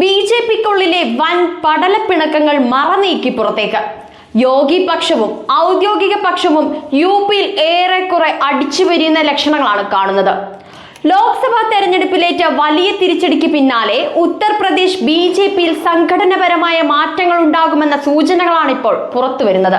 B J പിക്കുള്ളിലെ വൻ പടലപ്പിണക്കങ്ങൾ മറനീക്കി പുറത്തേക്ക്. യോഗി പക്ഷവും ഔദ്യോഗിക പക്ഷവും യു പിയിൽ ഏറെക്കുറെ അടിച്ചു വരിയുന്ന ലക്ഷണങ്ങളാണ് കാണുന്നത്. ലോക്സഭാ തെരഞ്ഞെടുപ്പിലേറ്റ വലിയ തിരിച്ചടിക്ക് പിന്നാലെ ഉത്തർപ്രദേശ് ബി ജെ പിയിൽ സംഘടനപരമായ മാറ്റങ്ങൾ ഉണ്ടാകുമെന്ന സൂചനകളാണ് ഇപ്പോൾ പുറത്തുവരുന്നത്.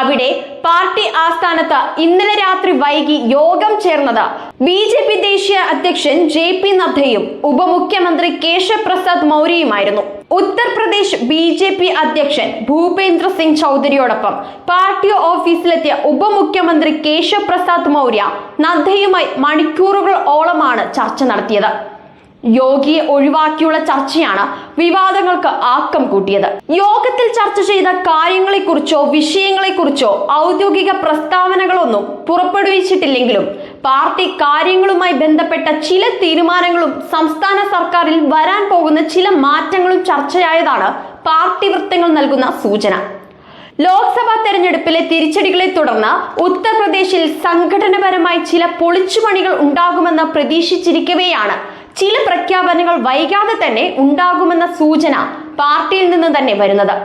അവിടെ പാർട്ടി ആസ്ഥാനത്ത് ഇന്നലെ രാത്രി വൈകി യോഗം ചേർന്നത് ബി ജെ പി ദേശീയ അധ്യക്ഷൻ ജെ പി നദ്ദയും ഉപമുഖ്യമന്ത്രി കേശവ് പ്രസാദ് മൗര്യയുമായിരുന്നു. ഉത്തർപ്രദേശ് ബി ജെ പി അധ്യക്ഷൻ ഭൂപേന്ദ്ര സിംഗ് ചൗധരിയോടൊപ്പം പാർട്ടി ഓഫീസിലെത്തിയ ഉപമുഖ്യമന്ത്രി കേശവ് പ്രസാദ് മൗര്യ നദ്ദയുമായി മണിക്കൂറുകൾ ഓളമാണ് ചർച്ച നടത്തിയത്. യോഗിയെ ഒഴിവാക്കിയുള്ള ചർച്ചയാണ് വിവാദങ്ങൾക്ക് ആക്കം കൂട്ടിയത്. യോഗത്തിൽ ചർച്ച ചെയ്ത കാര്യങ്ങളെക്കുറിച്ചോ വിഷയങ്ങളെക്കുറിച്ചോ ഔദ്യോഗിക പ്രസ്താവനകളൊന്നും പുറപ്പെടുവിച്ചിട്ടില്ലെങ്കിലും പാർട്ടി കാര്യങ്ങളുമായി ബന്ധപ്പെട്ട ചില തീരുമാനങ്ങളും സംസ്ഥാന സർക്കാരിൽ വരാൻ പോകുന്ന ചില മാറ്റങ്ങളും ചർച്ചയായതാണ് പാർട്ടി വൃത്തങ്ങൾ നൽകുന്ന സൂചന. ലോക്സഭാ തെരഞ്ഞെടുപ്പിലെ തിരിച്ചടികളെ തുടർന്ന് ഉത്തർപ്രദേശിൽ സംഘടനപരമായി ചില പൊളിച്ചുപണികൾ ഉണ്ടാകുമെന്ന് പ്രതീക്ഷിച്ചിരിക്കവെയാണ് ചില പ്രഖ്യാപനങ്ങൾ വൈകാതെ തന്നെ ഉണ്ടാകുമെന്ന സൂചന പാർട്ടിയിൽ നിന്ന് തന്നെ വരുന്നത്.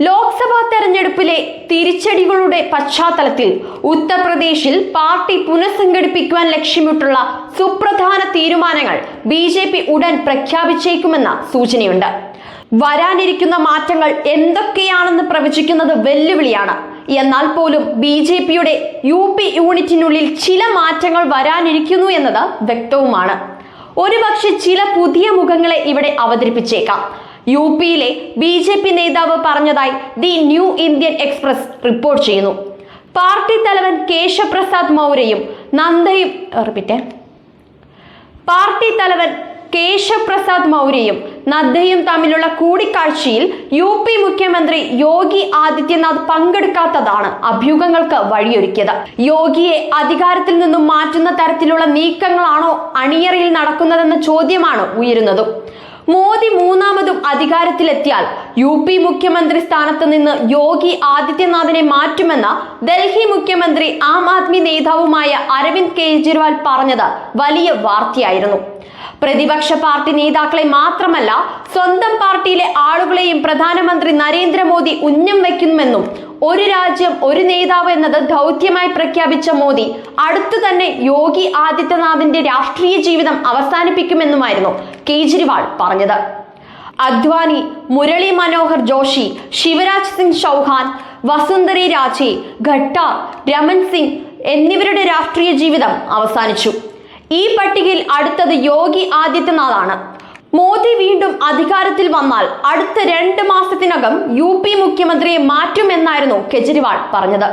ലോക്സഭാ തെരഞ്ഞെടുപ്പിലെ തിരിച്ചടികളുടെ പശ്ചാത്തലത്തിൽ ഉത്തർപ്രദേശിൽ പാർട്ടി പുനഃസംഘടിപ്പിക്കുവാൻ ലക്ഷ്യമിട്ടുള്ള സുപ്രധാന തീരുമാനങ്ങൾ ബി ഉടൻ പ്രഖ്യാപിച്ചേക്കുമെന്ന സൂചനയുണ്ട്. വരാനിരിക്കുന്ന മാറ്റങ്ങൾ എന്തൊക്കെയാണെന്ന് പ്രവചിക്കുന്നത് വെല്ലുവിളിയാണ്. എന്നാൽ പോലും ബി ജെ പിയുടെ യു പി യൂണിറ്റിനുള്ളിൽ ചില മാറ്റങ്ങൾ വരാനിരിക്കുന്നു എന്നത് വ്യക്തവുമാണ്. ഒരുപക്ഷെ ചില പുതിയ മുഖങ്ങളെ ഇവിടെ അവതരിപ്പിച്ചേക്കാം. യു പിയിലെ ബി ജെ പി നേതാവ് പറഞ്ഞതായി the New Indian Express report ചെയ്യുന്നു. പാർട്ടി തലവൻ കേശവപ്രസാദ് മൗര്യയും നന്ദയും റിപ്പീറ്റ് പാർട്ടി തലവൻ കേശവപ്രസാദ് മൗര്യയും നദ്ദയും തമ്മിലുള്ള കൂടിക്കാഴ്ചയിൽ യു പി മുഖ്യമന്ത്രി യോഗി ആദിത്യനാഥ് പങ്കെടുക്കാത്തതാണ് അഭ്യൂഹങ്ങൾക്ക് വഴിയൊരുക്കിയത്. യോഗിയെ അധികാരത്തിൽ നിന്നും മാറ്റുന്ന തരത്തിലുള്ള നീക്കങ്ങളാണോ അണിയറയിൽ നടക്കുന്നതെന്ന ചോദ്യമാണ് ഉയരുന്നതും. മോദി മൂന്നാമതും അധികാരത്തിലെത്തിയാൽ യു പി മുഖ്യമന്ത്രി സ്ഥാനത്ത് നിന്ന് യോഗി ആദിത്യനാഥിനെ മാറ്റുമെന്ന ഡൽഹി മുഖ്യമന്ത്രി ആം ആദ്മി നേതാവുമായ അരവിന്ദ് കെജ്രിവാൾ പറഞ്ഞത് വലിയ വാർത്തയായിരുന്നു. പ്രതിപക്ഷ പാർട്ടി നേതാക്കളെ മാത്രമല്ല സ്വന്തം പാർട്ടിയിലെ ആളുകളെയും പ്രധാനമന്ത്രി നരേന്ദ്രമോദി ഉന്നം വയ്ക്കുമെന്നും ഒരു രാജ്യം ഒരു നേതാവ് എന്നത് ദൗത്യമായി പ്രഖ്യാപിച്ച മോദി അടുത്തു തന്നെ യോഗി ആദിത്യനാഥിന്റെ രാഷ്ട്രീയ ജീവിതം അവസാനിപ്പിക്കുമെന്നുമായിരുന്നു കേജ്രിവാൾ പറഞ്ഞത്. അദ്വാനി മുരളി മനോഹർ ജോഷി ശിവരാജ് സിംഗ് ചൗഹാൻ വസുന്ധരി രാജെ ഘട്ടാർ രമൺ സിംഗ് എന്നിവരുടെ രാഷ്ട്രീയ ജീവിതം അവസാനിച്ചു. ഈ പട്ടികയിൽ അടുത്തത് യോഗി ആദിത്യനാഥാണ്. മോദി വീണ്ടും അധികാരത്തിൽ വന്നാൽ അടുത്ത രണ്ട് മാസത്തിനകം യു പി മുഖ്യമന്ത്രിയെ മാറ്റുമെന്നായിരുന്നു കെജ്രിവാൾ പറഞ്ഞത്.